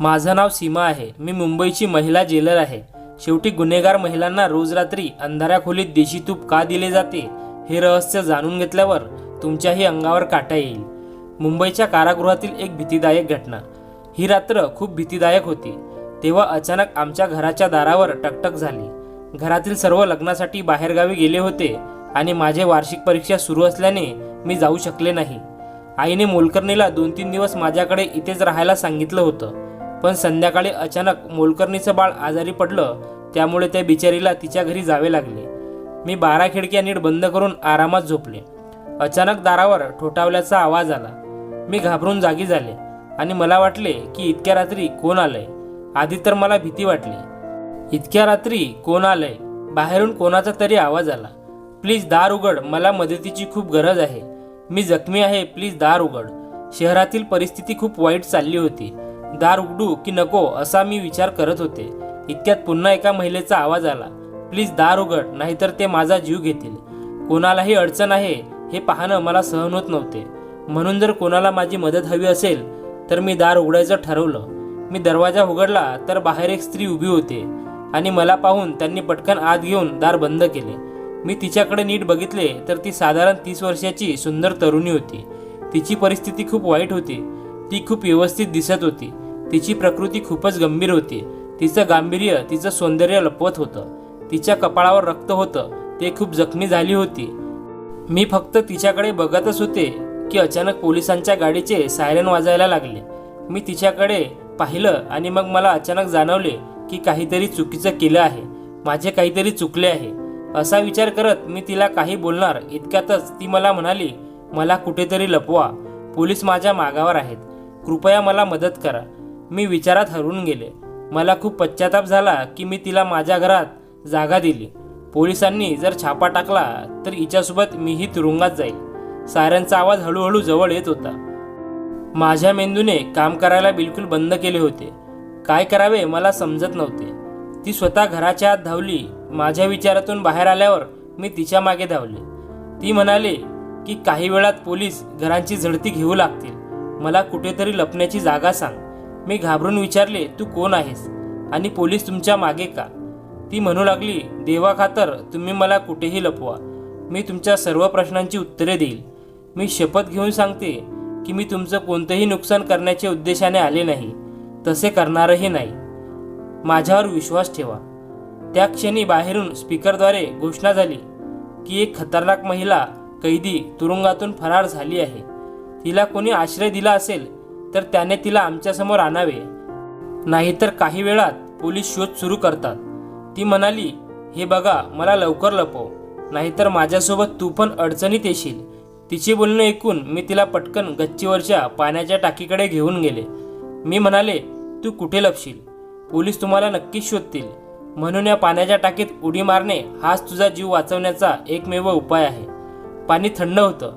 माझं नाव सीमा आहे. मी मुंबईची महिला जेलर आहे. शेवटी गुन्हेगार महिलांना रोज रात्री अंधाऱ्या खोलीत देशी तूप का दिले जाते हे रहस्य जाणून घेतल्यावर तुमच्याही अंगावर काटा येईल. मुंबईच्या कारागृहातील एक भीतीदायक घटना. ही रात्र खूप भीतीदायक होती. तेव्हा अचानक आमच्या घराच्या दारावर टकटक झाली. घरातील सर्व लग्नासाठी बाहेरगावी गेले होते आणि माझे वार्षिक परीक्षा सुरू असल्याने मी जाऊ शकले नाही. आईने मोलकर्णीला दोन तीन दिवस माझ्याकडे इथेच राहायला सांगितलं होतं. पण संध्याकाळी अचानक मोलकर्णीचं बाळ आजारी पडलं त्यामुळे त्या बिचारीला तिच्या घरी जावे लागले. मी बारा खिडक्या नीट बंद करून आरामात झोपले. अचानक दारावर ठोठावल्याचा आवाज आला. मी घाबरून जागी झाले आणि मला वाटले की इतक्या रात्री कोण आलंय? आधी तर मला भीती वाटली. इतक्या रात्री कोण आलंय? बाहेरून कोणाचा तरी आवाज आला. प्लीज दार उघड मला मदतीची खूप गरज आहे. मी जखमी आहे प्लीज दार उघड. शहरातील परिस्थिती खूप वाईट चालली होती. दार उघडू की नको असा मी विचार करत होते. इतक्यात पुन्हा एका महिलेचा आवाज आला. प्लीज दार उघड नाहीतर ते माझा जीव घेतील. कोणालाही अडचण आहे हे पाहणं मला सहन होत नव्हते. म्हणून जर कोणाला माझी मदत हवी असेल तर मी दार उघडायचं ठरवलं. मी दरवाजा उघडला तर बाहेर एक स्त्री उभी होती आणि मला पाहून त्यांनी पटकन आत घेऊन दार बंद केले. मी तिच्याकडे नीट बघितले तर ती साधारण तीस वर्षाची सुंदर तरुणी होती. तिची परिस्थिती खूप वाईट होती. ती खूप व्यवस्थित दिसत होती. तिची प्रकृती खूपच गंभीर होती. तिचं गांभीर्य तिचं सौंदर्य लपवत होतं. तिच्या कपाळावर रक्त होतं. ते खूप जखमी झाली होती. मी फक्त तिच्याकडे बघतच होते की अचानक पोलिसांच्या गाडीचे सायरन वाजायला लागले. मी तिच्याकडे पाहिलं आणि मग मला अचानक जाणवले की काहीतरी चुकीचं केलं आहे. माझे काहीतरी चुकले आहे. असा विचार करत मी तिला काही बोलणार इतक्यातच ती मला म्हणाली मला कुठेतरी लपवा. पोलीस माझ्या मागावर आहेत. कृपया मला मदत करा. मी विचारात हरवून गेले. मला खूप पश्चाताप झाला की मी तिला माझ्या घरात जागा दिली. पोलिसांनी जर छापा टाकला तर हिच्यासोबत मीही तुरुंगात जाईल. सायरनचा आवाज हळूहळू जवळ येत होता. माझ्या मेंदूने काम करायला बिलकुल बंद केले होते. काय करावे मला समजत नव्हते. ती स्वतः घराच्या आत धावली. माझ्या विचारातून बाहेर आल्यावर मी तिच्यामागे धावले. ती म्हणाले की काही वेळात पोलीस घरांची झडती घेऊ लागतील. मला कुठेतरी लपण्याची जागा सांग. मी घाबरून विचारले तू कोण आहेस? आणि पोलीस तुमच्या मागे का? ती म्हणू लागली देवा खातर तुम्ही मला कुठेही लपवा. मी तुमच्या सर्व प्रश्नांची उत्तरे देईल. मी शपथ घेऊन सांगते की मी तुमचं कोणतंही नुकसान करण्याच्या उद्देशाने आले नाही. तसे करणारही नाही. माझ्यावर विश्वास ठेवा. त्या क्षणी बाहेरून स्पीकरद्वारे घोषणा झाली की एक खतरनाक महिला कैदी तुरुंगातून फरार झाली आहे. तिला कोणी आश्रय दिला असेल तर त्याने तिला आमच्यासमोर आणावे. नाहीतर काही वेळात पोलीस शोध सुरू करतात. ती म्हणाली हे बघा मला लवकर लपव. नाहीतर माझ्यासोबत तू पण अडचणीत येशील. तिचे बोलणं ऐकून मी तिला पटकन गच्चीवरच्या पाण्याच्या टाकीकडे घेऊन गेले. मी म्हणाले तू कुठे लपशील? पोलीस तुम्हाला नक्कीच शोधतील. म्हणून या पाण्याच्या टाकीत उडी मारणे हाच तुझा जीव वाचवण्याचा एकमेव उपाय आहे. पाणी थंड होतं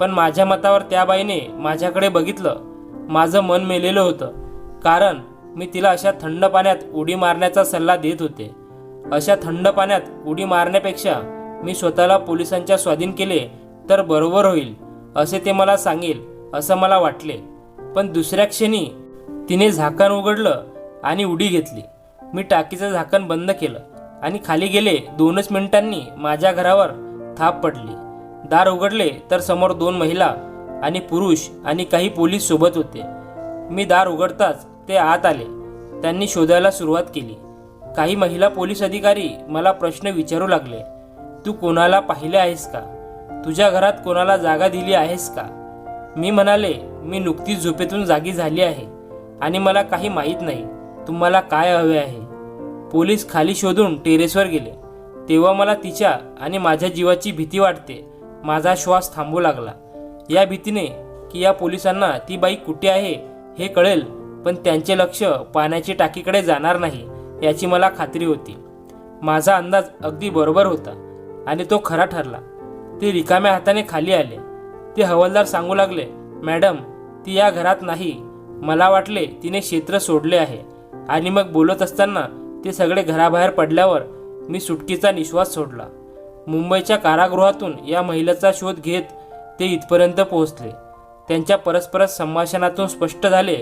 पण माझ्या मतावर त्या बाईने माझ्याकडे बघितलं माझं मन मेलेलं होतं. कारण मी तिला अशा थंड पाण्यात उडी मारण्याचा सल्ला देत होते. अशा थंड पाण्यात उडी मारण्यापेक्षा मी स्वतःला पोलिसांच्या स्वाधीन केले तर बरोबर होईल असे ते मला सांगेल असं मला वाटले. पण दुसऱ्या क्षणी तिने झाकण उघडलं आणि उडी घेतली. मी टाकीचं झाकण बंद केलं आणि खाली गेले दोनच मिनिटांनी माझ्या घरावर थाप पडली. दार उघडले तर समोर दोन महिला आणि पुरुष आणि काही पोलीस सोबत होते. मी दार उघडताच ते आत आले. त्यांनी शोधायला सुरुवात केली. काही महिला पोलीस अधिकारी मला प्रश्न विचारू लागले तू कोणाला पाहिले आहेस का? तुझ्या घरात कोणाला जागा दिली आहेस का? मी म्हणाले मी नुकतीच झोपेतून जागी झाली आहे आणि मला काही माहीत नाही. तुम्हाला काय हवे आहे? पोलीस खाली शोधून टेरेसवर गेले. तेव्हा मला तिच्या आणि माझ्या जीवाची भीती वाटते. माझा श्वास थांबू लागला. या भीतीने की या पोलिसांना ती बाई कुठे आहे हे कळेल पण त्यांचे लक्ष पाण्याची टाकीकडे जाणार नाही याची मला खात्री होती. माझा अंदाज अगदी बरोबर होता आणि तो खरा ठरला. ते रिकाम्या हाताने खाली आले. ते हवालदार सांगू लागले मॅडम ती या घरात नाही. मला वाटले तिने क्षेत्र सोडले आहे. आणि मग बोलत असताना ते सगळे घराबाहेर पडल्यावर मी सुटकीचा निश्वास सोडला. मुंबईच्या कारागृहातून या महिलेचा शोध घेत ते इथपर्यंत पोहोचले. त्यांच्या परस्पर संभाषणातून स्पष्ट झाले.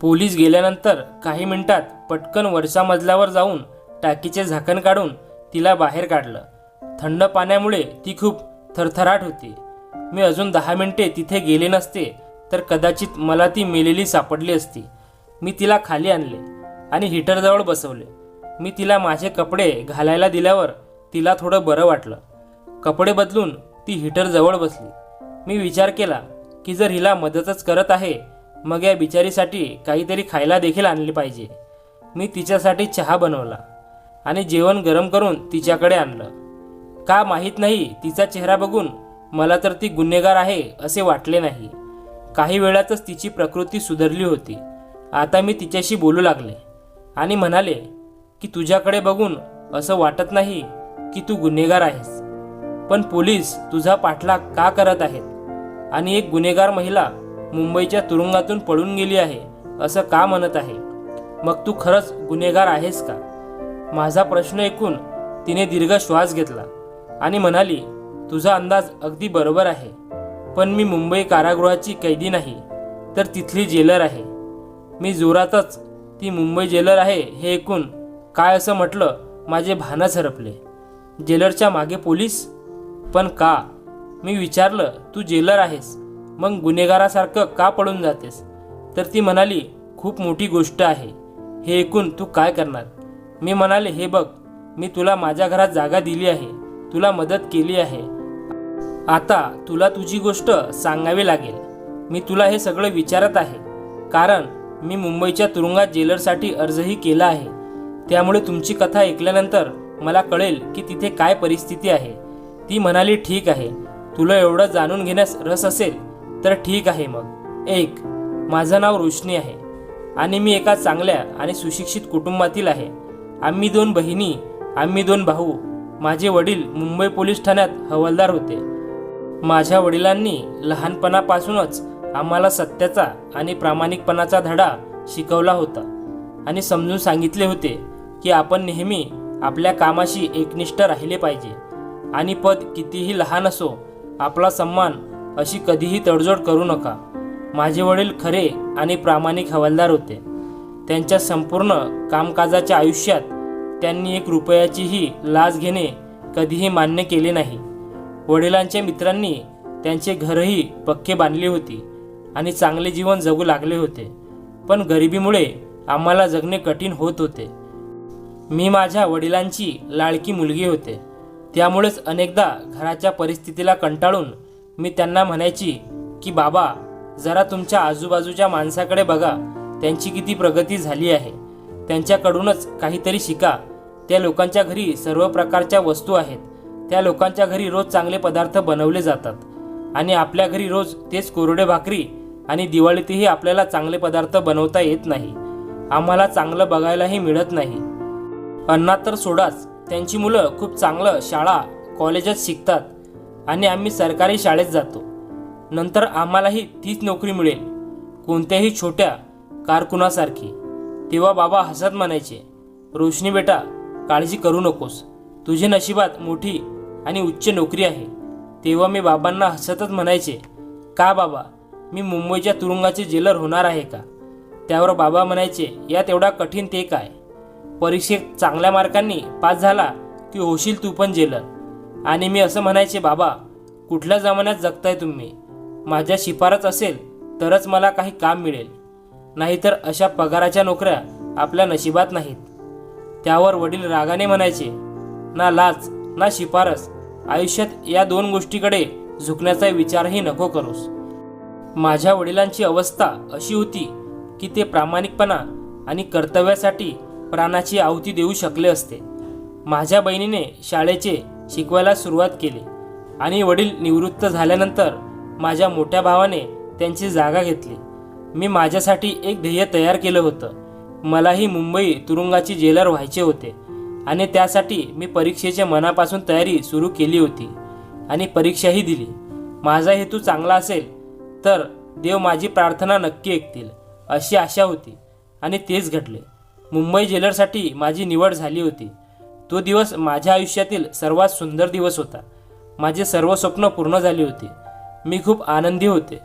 पोलीस गेल्यानंतर काही मिनिटात पटकन वरच्या मजल्यावर जाऊन टाकीचे झाकण काढून तिला बाहेर काढलं. थंड पाण्यामुळे ती खूप थरथराट होती. मी अजून दहा मिनिटे तिथे गेले नसते तर कदाचित मला ती मेलेली सापडली असती. मी तिला खाली आणले आणि हीटरजवळ बसवले. मी तिला माझे कपडे घालायला दिल्यावर तिला थोडं बरं वाटलं. कपडे बदलून ती हिटर जवळ बसली. मी विचार केला की जर हिला मदतच करत आहे मग या बिचारीसाठी काहीतरी खायला देखील आणले पाहिजे. मी तिच्यासाठी चहा बनवला आणि जेवण गरम करून तिच्याकडे आणलं. का माहीत नाही तिचा चेहरा बघून मला तर ती गुन्हेगार आहे असे वाटले नाही. काही वेळातच तिची प्रकृती सुधारली होती. आता मी तिच्याशी बोलू लागले आणि म्हणाले की तुझ्याकडे बघून असं वाटत नाही की तू गुन्हेगार आहेस. पण पोलीस तुझा पाठलाग का करत आहेत? आणि एक गुन्हेगार महिला मुंबईच्या तुरुंगातून पळून गेली आहे असं का म्हणत आहे? मग तू खरंच गुन्हेगार आहेस का? माझा प्रश्न ऐकून तिने दीर्घ श्वास घेतला आणि म्हणाली तुझा अंदाज अगदी बरोबर आहे पण मी मुंबई कारागृहाची कैदी नाही तर तिथली जेलर आहे. मी जोरातच ती मुंबई जेलर आहे हे ऐकून काय असं म्हटलं माझे भानच हरपले जेलरच्या मागे पोलीस? पण का? मी विचारलं तू जेलर आहेस. मग गुन्हेगारासारखं का पळून जातेस? तर ती म्हणाली खूप मोठी गोष्ट आहे. हे ऐकून तू काय करणार? मी म्हणाले हे बघ मी तुला माझ्या घरात जागा दिली आहे. तुला मदत केली आहे. आता तुला तुझी गोष्ट सांगावी लागेल. मी तुला हे सगळं विचारत आहे. कारण मी मुंबईच्या तुरुंगात जेलरसाठी अर्जही केला आहे. त्यामुळे तुमची कथा ऐकल्यानंतर मला कळेल की तिथे काय परिस्थिती आहे. ती म्हणाली ठीक आहे. तुला एवढं जाणून घेण्यास रस असेल तर ठीक आहे मग. एक माझं नाव रोशनी आहे. आणि मी एका चांगल्या आणि सुशिक्षित कुटुंबातील आहे. आम्ही दोन बहिणी आम्ही दोन भाऊ. माझे वडील मुंबई पोलीस ठाण्यात हवालदार होते. माझ्या वडिलांनी लहानपणापासूनच आम्हाला सत्याचा आणि प्रामाणिकपणाचा धडा शिकवला होता. आणि समजून सांगितले होते की आपण नेहमी आपल्या कामाशी एकनिष्ठ राहिले पाहिजे. आणि पद कितीही लहान असो आपला सन्मान अशी कधीही तडजोड करू नका. माझे वडील खरे आणि प्रामाणिक हवालदार होते. त्यांच्या संपूर्ण कामकाजाच्या आयुष्यात त्यांनी एक रुपयाचीही लाच घेणे कधीही मान्य केले नाही. वडिलांच्या मित्रांनी त्यांचे घरही पक्के बांधली होती आणि चांगले जीवन जगू लागले होते. पण गरिबीमुळे आम्हाला जगणे कठीण होत होते. मी माझ्या वडिलांची लाडकी मुलगी होते. त्यामुळेच अनेकदा घराच्या परिस्थितीला कंटाळून मी त्यांना म्हणायची की बाबा जरा तुमच्या आजूबाजूच्या माणसाकडे बघा. त्यांची किती प्रगती झाली आहे. त्यांच्याकडूनच काहीतरी शिका. त्या लोकांच्या घरी सर्व प्रकारच्या वस्तू आहेत. त्या लोकांच्या घरी रोज चांगले पदार्थ बनवले जातात. आणि आपल्या घरी रोज तेच कोरडे भाकरी आणि दिवाळीतही आपल्याला चांगले पदार्थ बनवता येत नाही. आम्हाला चांगलं बघायलाही मिळत नाही. अन्ना तर सोडाच. त्यांची मुलं खूप चांगलं शाळा कॉलेजात शिकतात आणि आम्ही सरकारी शाळेत जातो. नंतर आम्हालाही तीच नोकरी मिळेल कोणत्याही छोट्या कारकुनासारखी. तेव्हा बाबा हसत म्हणायचे रोशनी बेटा काळजी करू नकोस. तुझे नशिबात मोठी आणि उच्च नोकरी आहे. तेव्हा मी बाबांना हसतच म्हणायचे का बाबा मी मुंबईच्या तुरुंगाचे जेलर होणार आहे का? त्यावर बाबा म्हणायचे यात एवढा कठीण ते काय? परीक्षेत चांगल्या मार्कांनी पास झाला की होशील तू पण जेलर. आणि मी असं म्हणायचे बाबा कुठल्या जमान्यात जगताय तुम्ही? माझ्या शिफारस असेल तरच मला काही काम मिळेल. नाहीतर अशा पगाराच्या नोकऱ्या आपल्या नशिबात नाहीत. त्यावर वडील रागाने म्हणायचे ना लाच ना शिफारस. आयुष्यात या दोन गोष्टीकडे झुकण्याचा विचारही नको करूस. माझ्या वडिलांची अवस्था अशी होती की ते प्रामाणिकपणा आणि कर्तव्यासाठी प्राणाची आहुती देऊ शकले असते. माझ्या बहिणीने शाळेचे शिकवायला सुरुवात केली आणि वडील निवृत्त झाल्यानंतर माझ्या मोठ्या भावाने त्यांची जागा घेतली. मी माझ्यासाठी एक ध्येय तयार केलं होतं. मलाही मुंबई तुरुंगाची जेलर व्हायचे होते आणि त्यासाठी मी परीक्षेच्या मनापासून तयारी सुरू केली होती आणि परीक्षाही दिली. माझा हेतू चांगला असेल तर देव माझी प्रार्थना नक्की ऐकतील अशी आशा होती आणि तेच घडले. मुंबई जेलरसाठी माझी निवड झाली होती. तो दिवस माझ्या आयुष्यातील सर्वात सुंदर दिवस होता. माझे सर्व स्वप्न पूर्ण झाली होती. मी खूप आनंदी होते.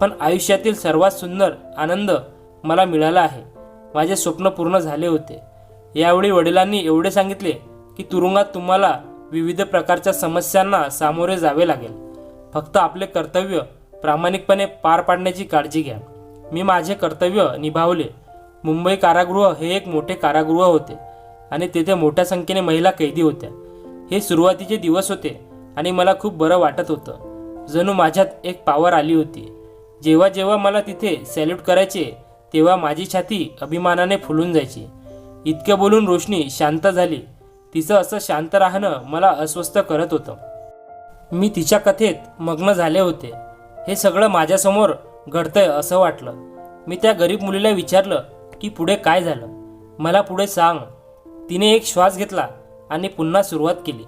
पण आयुष्यातील सर्वात सुंदर आनंद मला मिळाला आहे. माझे स्वप्न पूर्ण झाले होते. यावेळी वडिलांनी एवढे सांगितले की तुरुंगात तुम्हाला विविध प्रकारच्या समस्यांना सामोरे जावे लागेल. फक्त आपले कर्तव्य प्रामाणिकपणे पार पाडण्याची काळजी घ्या. मी माझे कर्तव्य निभावले. मुंबई कारागृह हे एक मोठे कारागृह होते आणि तेथे मोठ्या संख्येने महिला कैदी होत्या. हे सुरुवातीचे दिवस होते आणि मला खूप बरं वाटत होतं. जणू माझ्यात एक पावर आली होती. जेव्हा जेव्हा मला तिथे सॅल्यूट करायचे तेव्हा माझी छाती अभिमानाने फुलून जायची. इतकं बोलून रोशनी शांत झाली. तिचं असं शांत राहणं मला अस्वस्थ करत होतं. मी तिच्या कथेत मग्न झाले होते. हे सगळं माझ्यासमोर घडतंय असं वाटलं. मी त्या गरीब मुलीला विचारलं की पुढे काय झालं? मला पुढे सांग. तिने एक श्वास घेतला आणि पुन्हा सुरुवात केली.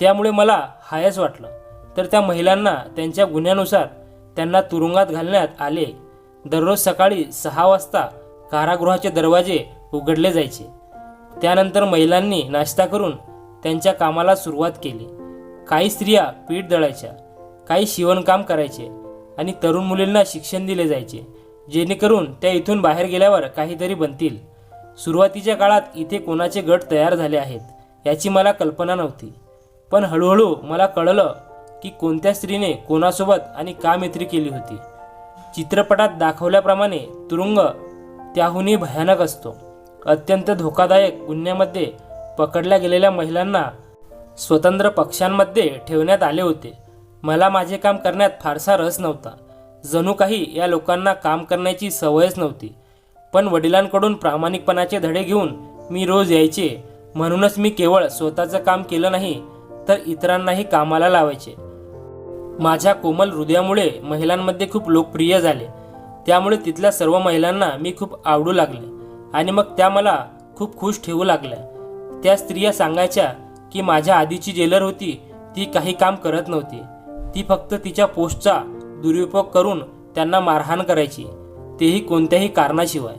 त्यामुळे मला हायच वाटलं. तर त्या महिलांना त्यांच्या गुन्ह्यानुसार त्यांना तुरुंगात घालण्यात आले. दररोज सकाळी सहा वाजता कारागृहाचे दरवाजे उघडले जायचे. त्यानंतर महिलांनी नाश्ता करून त्यांच्या कामाला सुरुवात केली. काही स्त्रिया पीठ दळायच्या काही शिवणकाम करायचे आणि तरुण मुलींना शिक्षण दिले जायचे. जेणेकरून त्या इथून बाहेर गेल्यावर काहीतरी बनतील. सुरुवातीच्या काळात इथे कोणाचे गट तयार झाले आहेत याची मला कल्पना नव्हती. पण हळूहळू मला कळलं की कोणत्या स्त्रीने कोणासोबत आणि का मैत्री केली होती. चित्रपटात दाखवल्याप्रमाणे तुरुंग त्याहूनही भयानक असतो. अत्यंत धोकादायक गुन्ह्यामध्ये पकडल्या गेलेल्या महिलांना स्वतंत्र पक्षांमध्ये ठेवण्यात आले होते. मला माझे काम करण्यात फारसा रस नव्हता. जणू काही या लोकांना काम करण्याची सवयच नव्हती. पण वडिलांकडून प्रामाणिकपणाचे धडे घेऊन मी रोज यायचे. म्हणूनच मी केवळ स्वतःचं काम केलं नाही तर इतरांनाही कामाला लावायचे. माझ्या कोमल हृदयामुळे महिलांमध्ये खूप लोकप्रिय झाले. त्यामुळे तिथल्या सर्व महिलांना मी खूप आवडू लागले आणि मग त्या मला खूप खुश ठेवू लागल्या. त्या स्त्रिया सांगायच्या की माझ्या आधीची जेलर होती ती काही काम करत नव्हती. ती फक्त तिच्या पोस्टचा दुरुपयोग करून त्यांना मारहाण करायची. तेही कोणत्याही कारणाशिवाय.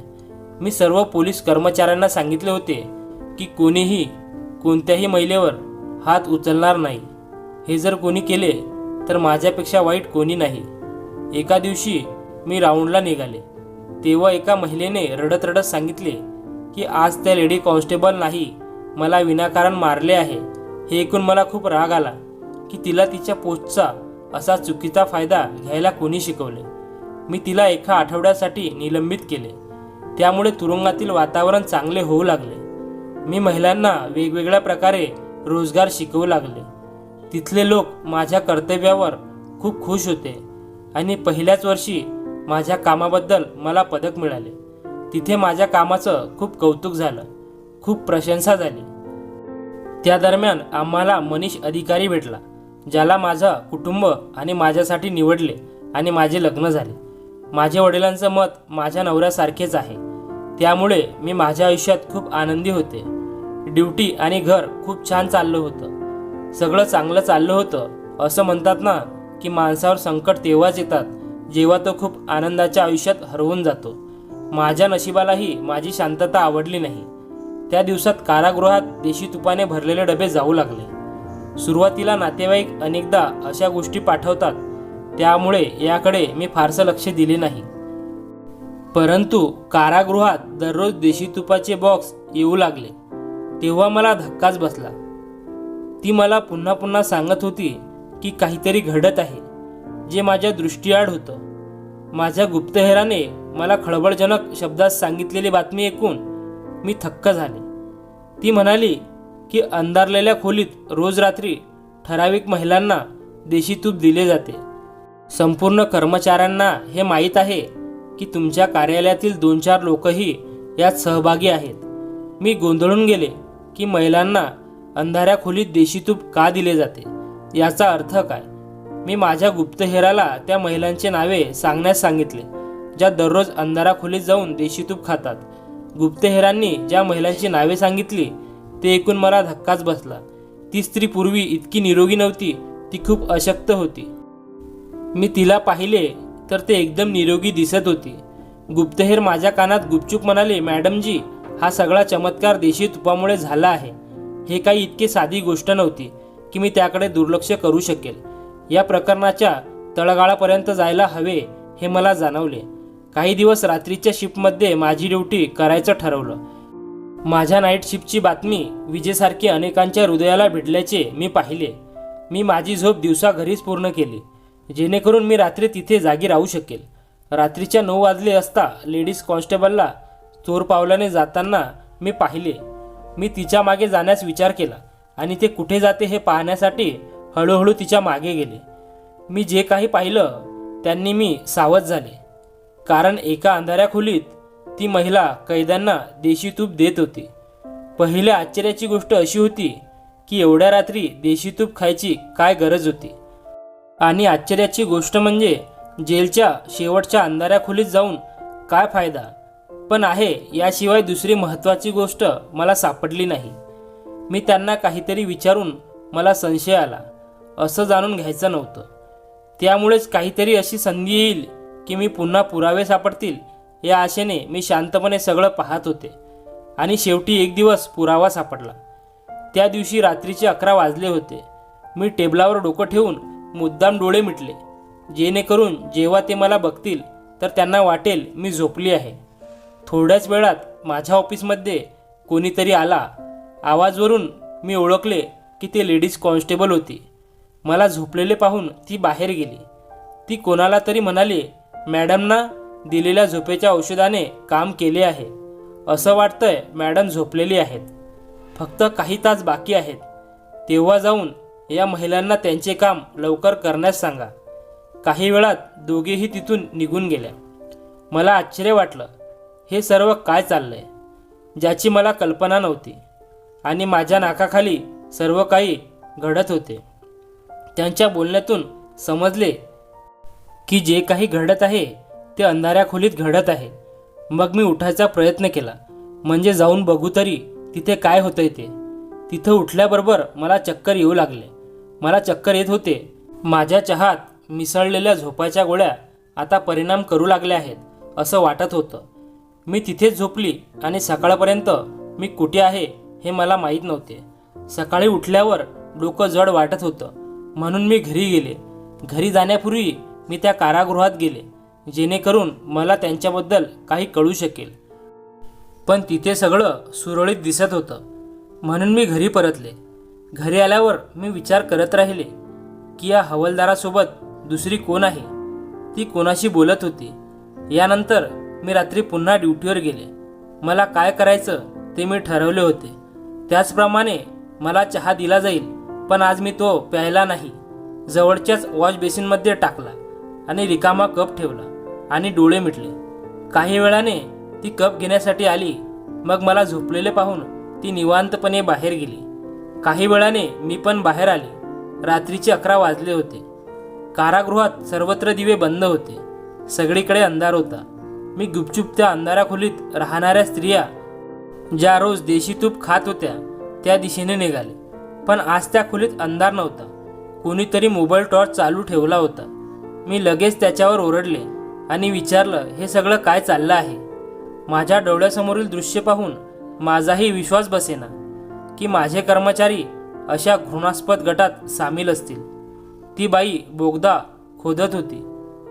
मी सर्व पोलीस कर्मचाऱ्यांना सांगितले होते की कोणीही कोणत्याही महिलेवर हात उचलणार नाही. हे जर कोणी केले तर माझ्यापेक्षा वाईट कोणी नाही. एका दिवशी मी राऊंडला निघाले. तेव्हा एका महिलेने रडत रडत सांगितले की आज त्या लेडी कॉन्स्टेबल नाही मला विनाकारण मारले आहे. हे ऐकून मला खूप राग आला की तिला तिच्या पोस्टचा असा चुकीचा फायदा घ्यायला कोणी शिकवले? मी तिला एका आठवड्यासाठी निलंबित केले. त्यामुळे तुरुंगातील वातावरण चांगले होऊ लागले. मी महिलांना वेगवेगळ्या प्रकारे रोजगार शिकवू लागले. तिथले लोक माझ्या कर्तव्यावर खूप खुश होते आणि पहिल्याच वर्षी माझ्या कामाबद्दल मला पदक मिळाले. तिथे माझ्या कामाचं खूप कौतुक झालं. खूप प्रशंसा झाली. त्या दरम्यान आम्हाला मनीष अधिकारी भेटला. ज्याला माझं कुटुंब आणि माझ्यासाठी निवडले आणि माझे लग्न झाले. माझ्या वडिलांचं मत माझ्या नवऱ्यासारखेच आहे. त्यामुळे मी माझ्या आयुष्यात खूप आनंदी होते. ड्युटी आणि घर खूप छान चाललं होतं. सगळं चांगलं चाललं होतं. असं म्हणतात ना की माणसावर संकट तेव्हाच येतात जेव्हा तो खूप आनंदाच्या आयुष्यात हरवून जातो. माझ्या नशिबालाही माझी शांतता आवडली नाही. त्या दिवसात कारागृहात देशी तुपाने भरलेले डबे जाऊ लागले. सुरुवातीला नातेवाईक अनेकदा अशा गोष्टी पाठवतात. त्यामुळे याकडे मी फारसं लक्ष दिले नाही. परंतु कारागृहात दररोज देशी तुपाचे बॉक्स येऊ लागले. तेव्हा मला धक्काच बसला. ती मला पुन्हा पुन्हा सांगत होती की काहीतरी घडत आहे जे माझ्या दृष्टीआड होतं. माझ्या गुप्तहेराने मला खळबळजनक शब्दात सांगितलेली बातमी ऐकून मी थक्क झाले. ती म्हणाली की अंधारलेल्या खोलीत रोज रात्री ठराविक महिलांना देशी तूप दिले जाते. संपूर्ण कर्मचाऱ्यांना हे माहीत आहे की तुमच्या कार्यालयातील दोन चार लोकही यात सहभागी आहेत. मी गोंधळून गेले की महिलांना अंधाऱ्या खोलीत देशी तूप का दिले जाते? याचा अर्थ काय? मी माझ्या गुप्तहेराला त्या महिलांचे नावे सांगण्यास सांगितले ज्या दररोज अंधारा खोलीत जाऊन देशी तूप खातात. गुप्तहेरांनी ज्या महिलांची नावे सांगितली ते ऐकून मला धक्काच बसला. ती स्त्री पूर्वी इतकी निरोगी नव्हती ती खूप अशक्त होती. मी तिला पाहिले तर ते एकदम निरोगी दिसत होती. गुप्तहेर माझ्या कानात गुपचूप म्हणाले मॅडमजी हा सगळा चमत्कार देशी तुपामुळे झाला आहे. हे काही इतकी साधी गोष्ट नव्हती की मी त्याकडे दुर्लक्ष करू शकेल. या प्रकरणाच्या तळगाळापर्यंत जायला हवे हे मला जाणवले. काही दिवस रात्रीच्या शिफ्टमध्ये माझी ड्युटी करायचं ठरवलं. माझ्या नाईट शिफ्टची बातमी विजेसारखी अनेकांच्या हृदयाला भिडल्याचे मी पाहिले. मी माझी झोप दिवसा घरीच पूर्ण केली. जेणेकरून मी रात्री तिथे जागी राहू शकेल. रात्रीच्या नऊ वाजले असता लेडीज कॉन्स्टेबलला चोर पावलाने जाताना मी पाहिले. मी तिच्यामागे जाण्यास विचार केला आणि ते कुठे जाते हे पाहण्यासाठी हळूहळू तिच्यामागे गेले. मी जे काही पाहिलं त्यांनी मी सावध झाले. कारण एका अंधाऱ्या खोलीत ती महिला कैद्यांना देशी तूप देत होती. पहिल्या आश्चर्याची गोष्ट अशी होती की एवढ्या रात्री देशी तूप खायची काय गरज होती? आणि आश्चर्याची गोष्ट म्हणजे जेलच्या शेवटच्या अंधाऱ्या खोलीत जाऊन काय फायदा? पण आहे याशिवाय दुसरी महत्त्वाची गोष्ट मला सापडली नाही. मी त्यांना काहीतरी विचारून मला संशय आला. असं जाणून घ्यायचं नव्हतं. त्यामुळेच काहीतरी अशी संधी येईल की मी पुन्हा पुरावे सापडतील या आशेने मी शांतपणे सगळं पाहत होते. आणि शेवटी एक दिवस पुरावा सापडला. त्या दिवशी रात्रीचे अकरा वाजले होते. मी टेबलावर डोकं ठेवून मुद्दाम डोळे मिटले. जेणेकरून जेव्हा ते मला बघतील तर त्यांना वाटेल मी झोपली आहे. थोड्याच वेळात माझ्या ऑफिसमध्ये कोणीतरी आला. आवाजवरून मी ओळखले की ते लेडीज कॉन्स्टेबल होती. मला झोपलेले पाहून ती बाहेर गेली. ती कोणाला तरी म्हणाली मॅडमना दिलेल्या झोपेच्या औषधाने काम केले आहे. असं वाटतंय मॅडम झोपलेली आहेत. फक्त काही तास बाकी आहेत. तेव्हा जाऊन या महिलांना त्यांचे काम लवकर करण्यास सांगा. काही वेळात दोघेही तिथून निघून गेल्या. मला आश्चर्य वाटलं. हे सर्व काय चाललंय? ज्याची मला कल्पना नव्हती. आणि माझ्या नाकाखाली सर्व काही घडत होते. त्यांच्या बोलण्यातून समजले की जे काही घडत आहे ते अंधाऱ्या खोलीत घडत आहे. मग मी उठायचा प्रयत्न केला. म्हणजे जाऊन बघू तरी तिथे काय होतंय ते. तिथं उठल्याबरोबर मला चक्कर येऊ लागले. मला चक्कर येत होते. माझ्या चहात मिसळलेल्या झोपाच्या गोळ्या आता परिणाम करू लागल्या आहेत असं वाटत होतं. मी तिथेच झोपली आणि सकाळपर्यंत मी कुठे आहे हे मला माहीत नव्हते. सकाळी उठल्यावर डोकं जड वाटत होतं. म्हणून मी घरी गेले. घरी जाण्यापूर्वी मी त्या कारागृहात गेले. जेणेकरून मला त्यांच्याबद्दल काही कळू शकेल. पण तिथे सगळं सुरळीत दिसत होतं. म्हणून मी घरी परतले. घरी आल्यावर मी विचार करत राहिले की या हवालदारासोबत दुसरी कोण आहे? ती कोणाशी बोलत होती? यानंतर मी रात्री पुन्हा ड्युटीवर गेले. मला काय करायचं ते मी ठरवले होते. त्याचप्रमाणे मला चहा दिला जाईल पण आज मी तो प्यायला नाही. जवळच्याच वॉश बेसिनमध्ये टाकला आणि रिकामा कप ठेवला. आणि डोळे मिटले. काही वेळाने ती कप घेण्यासाठी आली. मग मला झोपलेले पाहून ती निवांतपणे बाहेर गेली. काही वेळाने मी पण बाहेर आली. रात्रीचे अकरा वाजले होते. कारागृहात सर्वत्र दिवे बंद होते. सगळीकडे अंधार होता. मी गुपचूप त्या अंधाराखोलीत राहणाऱ्या स्त्रिया ज्या रोज देशी तूप खात होत्या त्या दिशेने निघाले. पण आज त्या खोलीत अंधार नव्हता. कोणीतरी मोबाईल टॉर्च चालू ठेवला होता. मी लगेच त्याच्यावर ओरडले. आणि विचारलं हे सगळं काय चाललं आहे? माझ्या डोळ्यासमोरील दृश्य पाहून माझाही विश्वास बसेना की माझे कर्मचारी अशा घृणास्पद गटात सामील असतील. ती बाई बोगदा खोदत होती.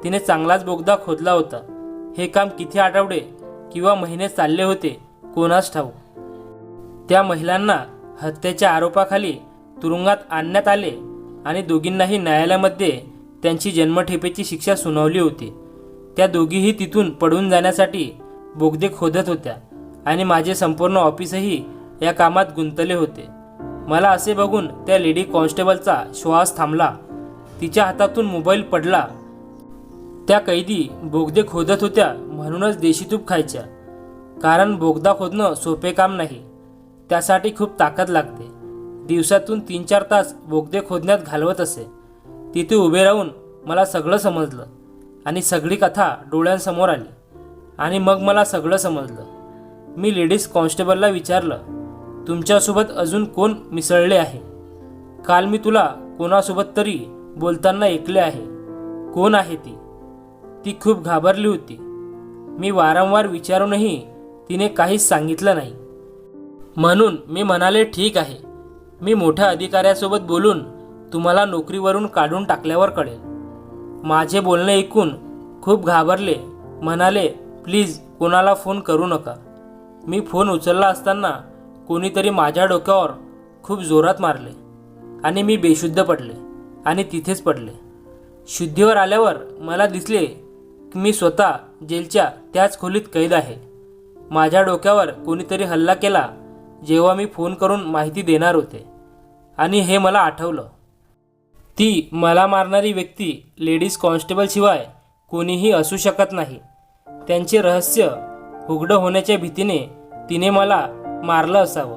तिने चांगलाच बोगदा खोदला होता. हे काम किती आठवडे किंवा महिने चालले होते कोणास ठाऊ त्या महिलांना हत्येच्या आरोपाखाली तुरुंगात आणण्यात आले आणि दोघींनाही न्यायालयामध्ये त्यांची जन्मठेपेची शिक्षा सुनावली होती. त्या दोघीही तिथून पडून जाण्यासाठी बोगदे खोदत होत्या आणि माझे संपूर्ण ऑफिसही या कामात गुंतले होते. मला असे बघून त्या लेडी कॉन्स्टेबलचा श्वास थांबला. तिच्या हातातून मोबाईल पडला. त्या कैदी बोगदे खोदत होत्या म्हणूनच देशी तूप खायच्या. कारण बोगदा खोदणं सोपे काम नाही. त्यासाठी खूप ताकद लागते. दिवसातून तीन चार तास बोगदे खोदण्यात घालवत असे. तिथे उभे राहून मला सगळं समजलं. आणि सगळी कथा डोळ्यांसमोर आली. आणि मग मला सगळं समजलं. मी लेडीज कॉन्स्टेबलला विचारलं तुमच्यासोबत अजून कोण मिसळले आहे? काल मी तुला कोणासोबत तरी बोलताना ऐकले आहे. कोण आहे ती? ती खूप घाबरली होती. मी वारंवार विचारूनही तिने काहीच सांगितलं नाही. म्हणून मी म्हणाले ठीक आहे. मी मोठ्या अधिकाऱ्यासोबत बोलून तुम्हाला नोकरीवरून काढून टाकल्यावर कळेल. माझे बोलणे ऐकून खूप घाबरले. म्हणाले प्लीज कोणाला फोन करू नका. मी फोन उचलला असताना कोणीतरी माझ्या डोक्यावर खूप जोरात मारले आणि मी बेशुद्ध पडले आणि तिथेच पडले. शुद्धीवर आल्यावर मला दिसले की मी स्वतः जेलच्या त्याच खोलीत कैद आहे. माझ्या डोक्यावर कोणीतरी हल्ला केला जेव्हा मी फोन करून माहिती देणार होते आणि हे मला आठवलं. ती मला मारणारी व्यक्ती लेडीज कॉन्स्टेबलशिवाय कोणीही असू शकत नाही. त्यांचे रहस्य उघडं होण्याच्या भीतीने तिने मला मारलं असावं.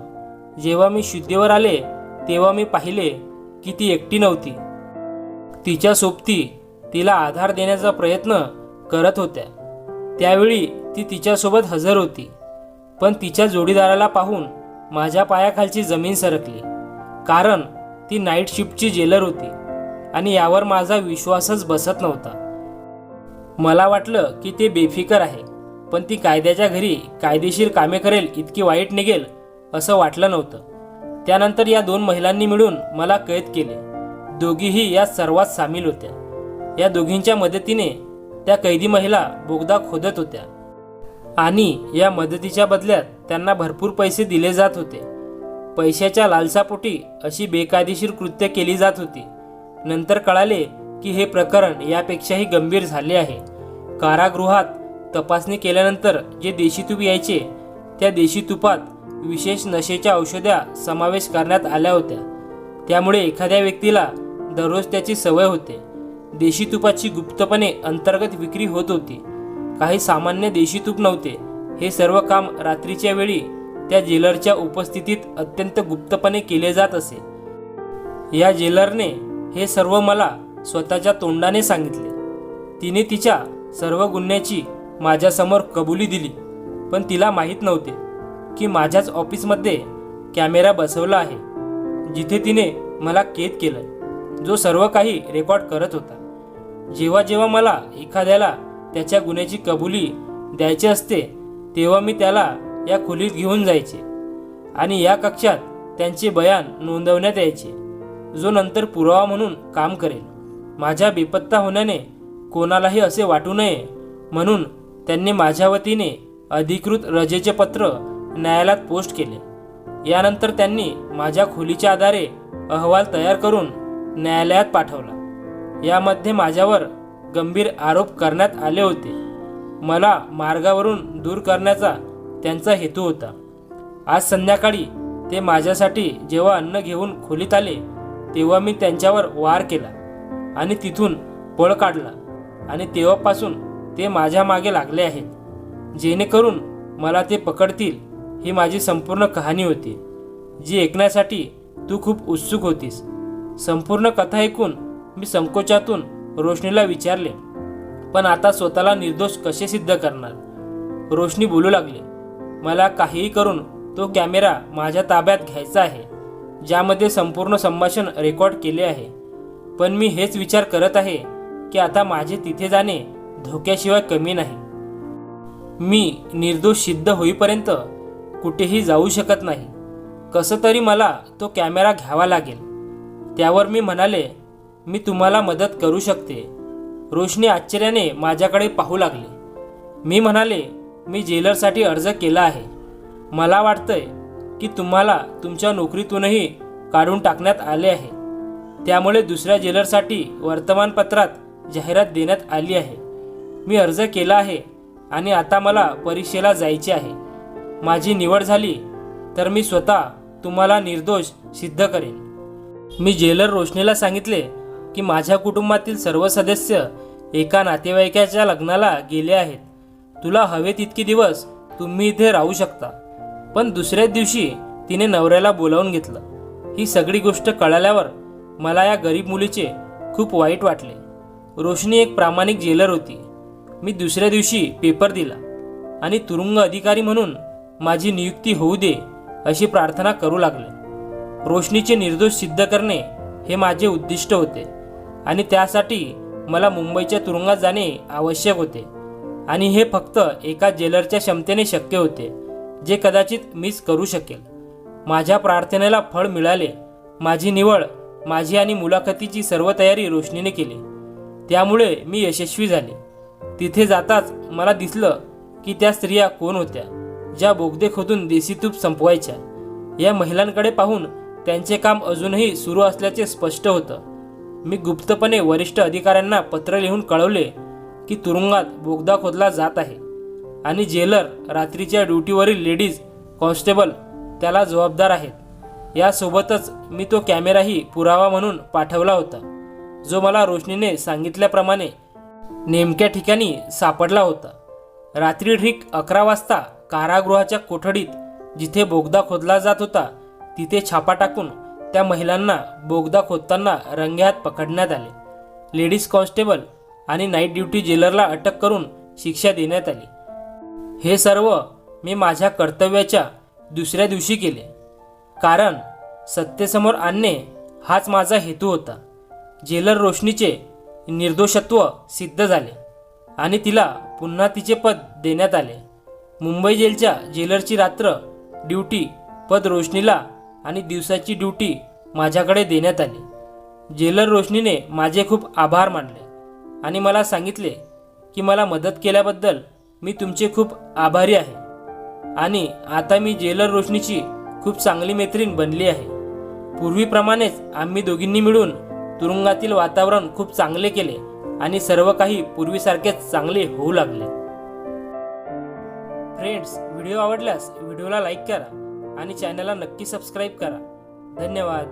जेव्हा मी शुद्धीवर आले तेव्हा मी पाहिले की ती एकटी नव्हती. तिच्या सोबती तिला आधार देण्याचा प्रयत्न करत होत्या. त्यावेळी ती तिच्यासोबत हजर होती. पण तिच्या जोडीदाराला पाहून माझ्या पायाखालची जमीन सरकली. कारण ती नाईट शिफ्टची जेलर होती. आणि यावर माझा विश्वासच बसत नव्हता. मला वाटलं की ते बेफिकर आहे पण ती कायद्याच्या घरी कायदेशीर कामे करेल इतकी वाईट निघेल असं वाटलं नव्हतं. त्यानंतर या दोन महिलांनी मिळून मला कैद केले. दोघीही या सर्वात सामील होत्या. या दोघींच्या मदतीने त्या कैदी महिला बोगदा खोदत होत्या. आणि या मदतीच्या बदल्यात त्यांना भरपूर पैसे दिले जात होते. पैशाच्या लालसापोटी अशी बेकायदेशीर कृत्य केली जात होती. नंतर कळाले की हे प्रकरण यापेक्षाही गंभीर झाले आहे. कारागृहात तपासणी केल्यानंतर जे देशी तूप यायचे त्या देशी तुपात विशेष नशेच्या औषध्या समावेश करण्यात आल्या होत्या. त्यामुळे एखाद्या व्यक्तीला दररोज त्याची सवय होते. देशी तुपाची गुप्तपणे अंतर्गत विक्री होत होती. काही सामान्य देशी तूप नव्हते. हे सर्व काम रात्रीच्या वेळी त्या जेलरच्या उपस्थितीत अत्यंत गुप्तपणे केले जात असे. या जेलरने हे सर्व मला स्वतःच्या तोंडाने सांगितले. तिने तिच्या सर्व गुन्ह्याची माझ्यासमोर कबुली दिली पण तिला माहीत नव्हते की माझ्याच ऑफिसमध्ये कॅमेरा बसवला आहे जिथे तिने मला कैद केलं जो सर्व काही रेकॉर्ड करत होता. जेव्हा जेव्हा मला एखाद्याला त्याच्या गुन्ह्याची कबुली द्यायची असते तेव्हा मी त्याला या खोलीत घेऊन जायचे आणि या कक्षात त्यांचे बयान नोंदवण्यात यायचे. जो नंतर पुरावा म्हणून काम करेल. माझ्या बेपत्ता होण्याने कोणालाही असे वाटू नये म्हणून त्यांनी माझ्या वतीने अधिकृत रजेचे पत्र न्यायालयात पोस्ट केले. यानंतर त्यांनी माझ्या खोलीच्या आधारे अहवाल तयार करून न्यायालयात पाठवला. यामध्ये माझ्यावर गंभीर आरोप करण्यात आले होते. मला मार्गावरून दूर करण्याचा त्यांचा हेतू होता. आज संध्याकाळी ते माझ्यासाठी जेव्हा अन्न घेऊन खोलीत आले तेव्हा मी त्यांच्यावर वार केला आणि तिथून पळ काढला आणि तेव्हापासून ते माझ्या मागे लागले आहेत. जेणेकरून मला ते पकडतील ही माझी संपूर्ण कहाणी होती जी ऐकण्यासाठी तू खूप उत्सुक होतीस. संपूर्ण कथा ऐकून मी संकोचातून रोशनीला विचारले पण आता स्वतःला निर्दोष कसे सिद्ध करणार? रोशनी बोलू लागली मला काहीही करून तो कॅमेरा माझ्या ताब्यात घ्यायचा आहे. ज्यामध्ये संपूर्ण संभाषण रेकॉर्ड केले आहे. पण मी हेच विचार करत आहे की आता माझे तिथे जाणे धोक्याशिवाय कमी नाही. मी निर्दोष सिद्ध होईपर्यंत कुठेही जाऊ शकत नाही. कसं तरी मला तो कॅमेरा घ्यावा लागेल. त्यावर मी म्हणाले मी तुम्हाला मदत करू शकते. रोशनी आश्चर्याने माझ्याकडे पाहू लागले. मी म्हणाले मी जेलरसाठी अर्ज केला आहे. मला वाटतंय की तुम्हाला तुमच्या नोकरीतूनही काढून टाकण्यात आले आहे. त्यामुळे दुसऱ्या जेलरसाठी वर्तमानपत्रात जाहिरात देण्यात आली आहे. मी अर्ज केला आहे आणि आता मला परीक्षेला जायचे आहे. माझी निवड झाली तर मी स्वतः तुम्हाला निर्दोष सिद्ध करेन. मी जेलर रोशनीला सांगितले की माझ्या कुटुंबातील सर्व सदस्य एका नातेवाईकाच्या लग्नाला गेले आहेत. तुला हवे तितके दिवस तुम्ही इथे राहू शकता. पण दुसऱ्याच दिवशी तिने नवऱ्याला बोलावून घेतलं. ही सगळी गोष्ट कळाल्यावर मला या गरीब मुलीचे खूप वाईट वाटले. रोशनी एक प्रामाणिक जेलर होती. मी दुसऱ्या दिवशी पेपर दिला आणि तुरुंग अधिकारी म्हणून माझी नियुक्ती होऊ दे अशी प्रार्थना करू लागले. रोशनीचे निर्दोष सिद्ध करणे हे माझे उद्दिष्ट होते आणि त्यासाठी मला मुंबईच्या तुरुंगात जाणे आवश्यक होते आणि हे फक्त एका जेलरच्या क्षमतेने शक्य होते. जे कदाचित मीच करू शकेल. माझ्या प्रार्थनेला फळ मिळाले. माझी निवड माझी आणि मुलाखतीची सर्व तयारी रोशनीने केली. त्यामुळे मी यशस्वी झाले. तिथे जाताच मला दिसलं की त्या स्त्रिया कोण होत्या ज्या बोगदे खोदून देशी तूप संपवायच्या. या महिलांकडे पाहून त्यांचे काम अजूनही सुरू असल्याचे स्पष्ट होतं. मी गुप्तपणे वरिष्ठ अधिकाऱ्यांना पत्र लिहून कळवले की तुरुंगात बोगदा खोदला जात आहे. आणि जेलर रात्रीच्या ड्युटीवरील लेडीज कॉन्स्टेबल त्याला जबाबदार आहेत. यासोबतच मी तो कॅमेराही पुरावा म्हणून पाठवला होता जो मला रोशनीने सांगितल्याप्रमाणे नेमक्या ठिकाणी सापडला होता. रात्री ठीक अकरा वाजता कारागृहाच्या कोठडीत जिथे बोगदा खोदला जात होता तिथे छापा टाकून त्या महिलांना बोगदा खोदताना रंग्यात पकडण्यात आले. लेडीज कॉन्स्टेबल आणि नाईट ड्युटी जेलरला अटक करून शिक्षा देण्यात आली. हे सर्व मी माझ्या कर्तव्याच्या दुसऱ्या दिवशी केले. कारण सत्तेसमोर आणणे हाच माझा हेतू होता. जेलर रोशनीचे निर्दोषत्व सिद्ध झाले आणि तिला पुन्हा तिचे पद देण्यात आले. मुंबई जेलच्या जेलरची रात्र ड्युटी पद रोशनीला आणि दिवसाची ड्युटी माझ्याकडे देण्यात आली. जेलर रोशनीने माझे खूप आभार मानले आणि मला सांगितले की मला मदत केल्याबद्दल मी तुमचे खूप आभारी आहे. आणि आता मी जेलर रोशनीची खूप चांगली मैत्रीण बनली आहे. पूर्वीप्रमाणेच आम्ही दोघींनी मिळून तुरुंगातील वातावरण खूप चांगले केले आणि सर्व काही पूर्वीसारखेच चांगले होऊ लागले. फ्रेंड्स व्हिडिओ आवडल्यास व्हिडिओला लाईक करा आणि चॅनलला नक्की सबस्क्राईब करा. धन्यवाद.